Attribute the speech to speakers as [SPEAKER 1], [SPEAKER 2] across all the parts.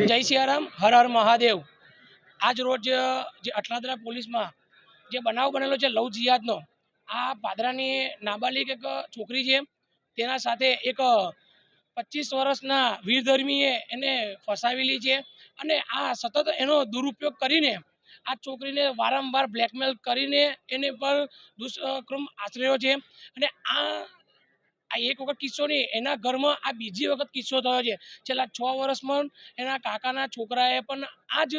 [SPEAKER 1] જય સિયારામ, હર હર મહાદેવ. આજ રોજ જે અટલાદરા પોલીસમાં જે બનાવ બનેલો છે લવ જિયાદનો, આ પાદરાની નાબાલિગ એક છોકરી છે, તેના સાથે એક પચીસ વર્ષના વીરધર્મીએ એને ફસાવેલી છે અને આ સતત એનો દુરુપયોગ કરીને આ છોકરીને વારંવાર બ્લેકમેલ કરીને એને પર દુષ્કર્મ આચર્યો છે અને આ આ એક વખત કિસ્સો નહીં, એના ઘરમાં આ બીજી વખત કિસ્સો થયો છે. છેલ્લા છ વર્ષમાં એના કાકાના છોકરાએ પણ આ જ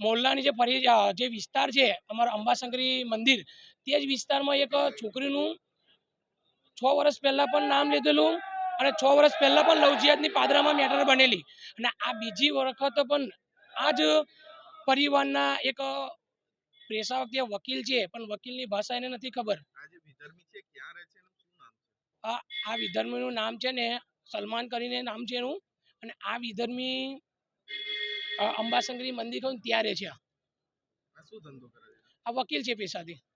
[SPEAKER 1] મોહલ્લાની જે ફરી જે વિસ્તાર છે, અમારા અંબાશંકરી મંદિર, તે જ વિસ્તારમાં એક છોકરીનું છ વર્ષ પહેલાં પણ નામ લીધેલું અને છ વર્ષ પહેલાં પણ લવજિયાતની પાદરામાં મેટર બનેલી. અને આ બીજી વખત પણ આ જ પરિવારના એક પેશા વખતે વકીલ છે, પણ વકીલની ભાષા એને નથી ખબર.
[SPEAKER 2] છે?
[SPEAKER 1] આ આ વિધર્મીનું નામ છે ને સલમાન કરીને નામ છે એનું. અને આ વિધર્મી અંબાશંકરી મંદિર કહું ને ત્યાં રહે છે? આ વકીલ છે પેશાથી
[SPEAKER 2] એટલે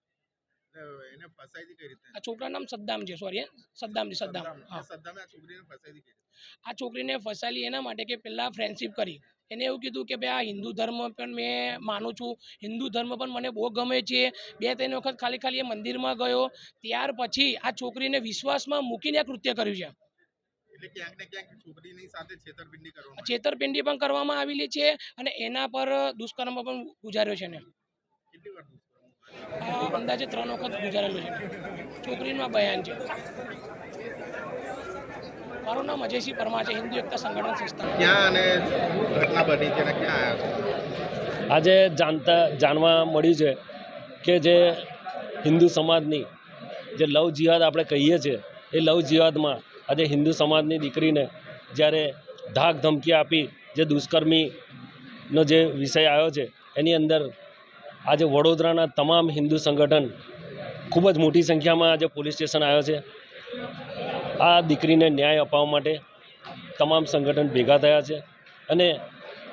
[SPEAKER 2] એને ફસાઈ હતી કઈ રીતે?
[SPEAKER 1] આ છોકરાનું નામ સદ્દામ છે સોરી સદ્દામ. છે સદ્દામ હા.
[SPEAKER 2] સદ્દામે આ છોકરીને ફસાઈ હતી કઈ રીતે?
[SPEAKER 1] આ છોકરીને ફસાયેલી એના માટે કે પહેલાં ફ્રેન્ડશિપ કરી. એને એવું કીધું કે ભાઈ આ હિન્દુ ધર્મ પણ મેં માનું છું. હિન્દુ ધર્મ પણ મને બહુ ગમે છે. બે ત્રણ વખત ખાલી ખાલી એ મંદિરમાં ગયો. ત્યાર પછી આ છોકરીને વિશ્વાસમાં મૂકીને આ કૃત્ય કર્યું છે.
[SPEAKER 2] એટલે ક્યાંક ને ક્યાંક છોકરીની સાથે છેતરપિંડી કરવામાં
[SPEAKER 1] છેતરપિંડી પણ કરવામાં આવેલી છે અને એના પર દુષ્કર્મ પણ ગુજાર્યો છે ને
[SPEAKER 2] કેટલી વાર
[SPEAKER 1] અંદાજે ત્રણ વખત ગુજારેલું છે. છોકરીનું આ બયાન છે. મારું નામ અજયસિંહ પરમાર છે હિન્દુ એકતા સંગઠન સંસ્થા.
[SPEAKER 2] ક્યાં અને ઘટના બની છે ક્યાં
[SPEAKER 3] આજે જાણતા જાણવા મળ્યું છે કે જે હિન્દુ સમાજની જે લવ જિહાદ આપણે કહીએ છીએ એ લવ જિહાદમાં આજે હિન્દુ સમાજની દીકરીને જ્યારે ધાક ધમકી આપી જે દુષ્કર્મીનો જે વિષય આવ્યો છે એની અંદર આજે વડોદરાના તમામ હિન્દુ સંગઠન ખૂબ જ મોટી સંખ્યામાં આજે પોલીસ સ્ટેશન આવ્યો છે. આ દીકરીને ન્યાય અપાવવા માટે તમામ સંગઠન ભેગા થયા છે અને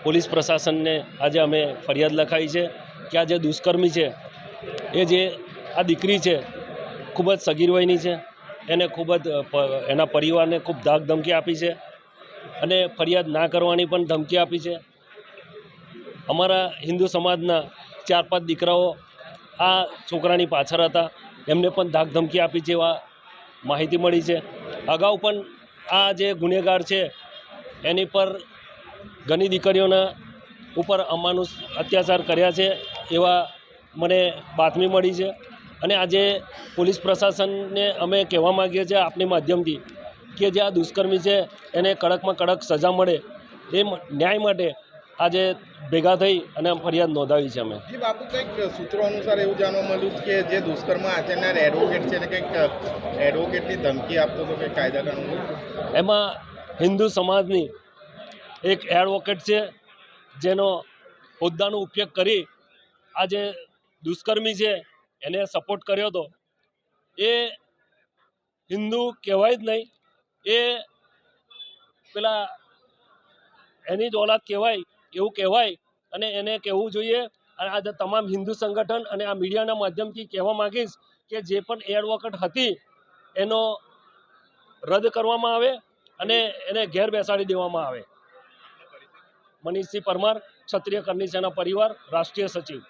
[SPEAKER 3] પોલીસ પ્રશાસનને આજે અમે ફરિયાદ લખાઈ છે કે આ જે દુષ્કર્મી છે, એ જે આ દીકરી છે, ખૂબ જ સગીર વયની છે. એને ખૂબ જ એના પરિવારને ખૂબ ધાક ધમકી આપી છે અને ફરિયાદ ના કરવાની પણ ધમકી આપી છે. અમારા હિન્દુ સમાજના ચાર પાંચ દીકરાઓ આ છોકરાની પાછળ હતા. એમને પણ ધાકધમકી આપી છે માહિતી મળી છે. અગાઉ પણ આ જે ગુનેગાર છે, એની પર ઘણી દીકરીઓના ઉપર અમાનુષ અત્યાચાર કર્યા છે એવા મને બાતમી મળી છે. અને આજે પોલીસ પ્રશાસનને અમે કહેવા માગીએ છીએ આપની માધ્યમથી કે જે આ દુષ્કર્મી છે, એને કડકમાં કડક સજા મળે. એ ન્યાય માટે આજે ભેગા થઈ અને ફરિયાદ નોંધાવી છે અમે.
[SPEAKER 2] જી બાપુ કંઈક સૂત્રો અનુસાર એવું જાણવા મળ્યું કે જે દુષ્કર્મ આચરનાર એડવોકેટ છે ને કંઈક એડવોકેટની ધમકી આપતો હતો કે કાયદા કાનૂન
[SPEAKER 3] એમાં હિન્દુ સમાજની એક એડવોકેટ છે જેનો હોદ્દાનો ઉપયોગ કરી આ જે દુષ્કર્મી છે એને સપોર્ટ કર્યો હતો. એ હિન્દુ કહેવાય જ નહીં. એ પેલા એની જ ઓલાદ કહેવાય એવું કહેવાય અને એને કહેવું જોઈએ. અને આ તમામ હિન્દુ સંગઠન અને આ મીડિયાના માધ્યમથી કહેવા માગીશ કે જે પણ એડવોકેટ હતી એનો રદ કરવામાં આવે અને એને ઘેર બેસાડી દેવામાં આવે. મનીષસિંહ પરમાર, ક્ષત્રિય કરની સેના પરિવાર, રાષ્ટ્રીય સચિવ.